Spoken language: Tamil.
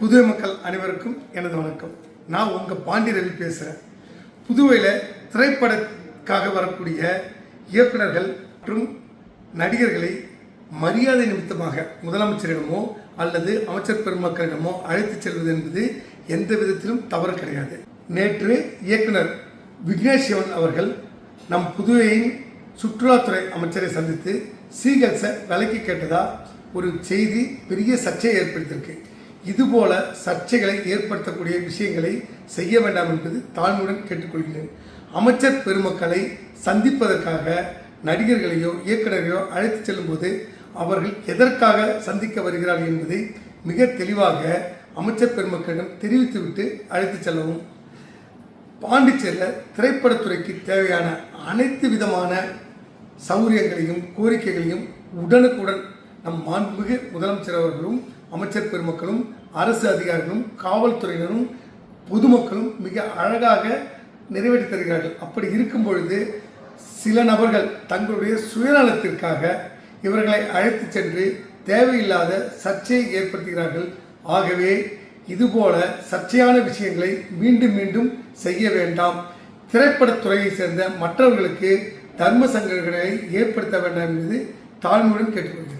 புதுவை மக்கள் அனைவருக்கும் எனது வணக்கம். நான் உங்கள் பாண்டி ரவி பேசுகிறேன் புதுவையில் திரைப்படக்காக வரக்கூடிய இயக்குனர்கள் மற்றும் நடிகர்களை மரியாதை நிமித்தமாக முதலமைச்சரிடமோ அல்லது அமைச்சர் பெருமக்களிடமோ அழைத்து செல்வது என்பது எந்த விதத்திலும் தவறு கிடையாது. நேற்று இயக்குனர் விக்னேஷ் சிவன் அவர்கள் நம் புதுவையின் சுற்றுலாத்துறை அமைச்சரை சந்தித்து சீகல்ஸை விலக்கி கேட்டதா? ஒரு செய்தி பெரிய சர்ச்சையை ஏற்படுத்தியிருக்கு. இதுபோல சர்ச்சைகளை ஏற்படுத்தக்கூடிய விஷயங்களை செய்ய வேண்டாம் என்பது தாழ்மையுடன் கேட்டுக்கொள்கிறேன். அமைச்சர் பெருமக்களை சந்திப்பதற்காக நடிகர்களையோ இயக்குநரையோ அழைத்து செல்லும்போது அவர்கள் எதற்காக சந்திக்க வருகிறார்கள் என்பதை மிக தெளிவாக அமைச்சர் பெருமக்களிடம் தெரிவித்துவிட்டு அழைத்து செல்லவும். பாண்டிச்சேரியில் திரைப்படத்துறைக்கு தேவையான அனைத்து விதமான சௌகரியங்களையும் கோரிக்கைகளையும் உடனுக்குடன் நம் மாண்புமிகு முதலமைச்சர் அவர்களும் அமைச்சர் பெருமக்களும் அரசு அதிகாரிகளும் காவல்துறையினரும் பொதுமக்களும் மிக அழகாக நிறைவேற்றி தருகிறார்கள். அப்படி இருக்கும் பொழுது சில நபர்கள் தங்களுடைய சுயநலத்திற்காக இவர்களை அழைத்து சென்று தேவையில்லாத சர்ச்சையை ஏற்படுத்துகிறார்கள். ஆகவே இதுபோல சர்ச்சையான விஷயங்களை மீண்டும் மீண்டும் செய்ய வேண்டாம். திரைப்படத்துறையை சேர்ந்த மற்றவர்களுக்கு தர்ம சங்கங்களை ஏற்படுத்த வேண்டாம் என்பது தாழ்மையுடன் கேட்டுக்கொள்கிறேன்.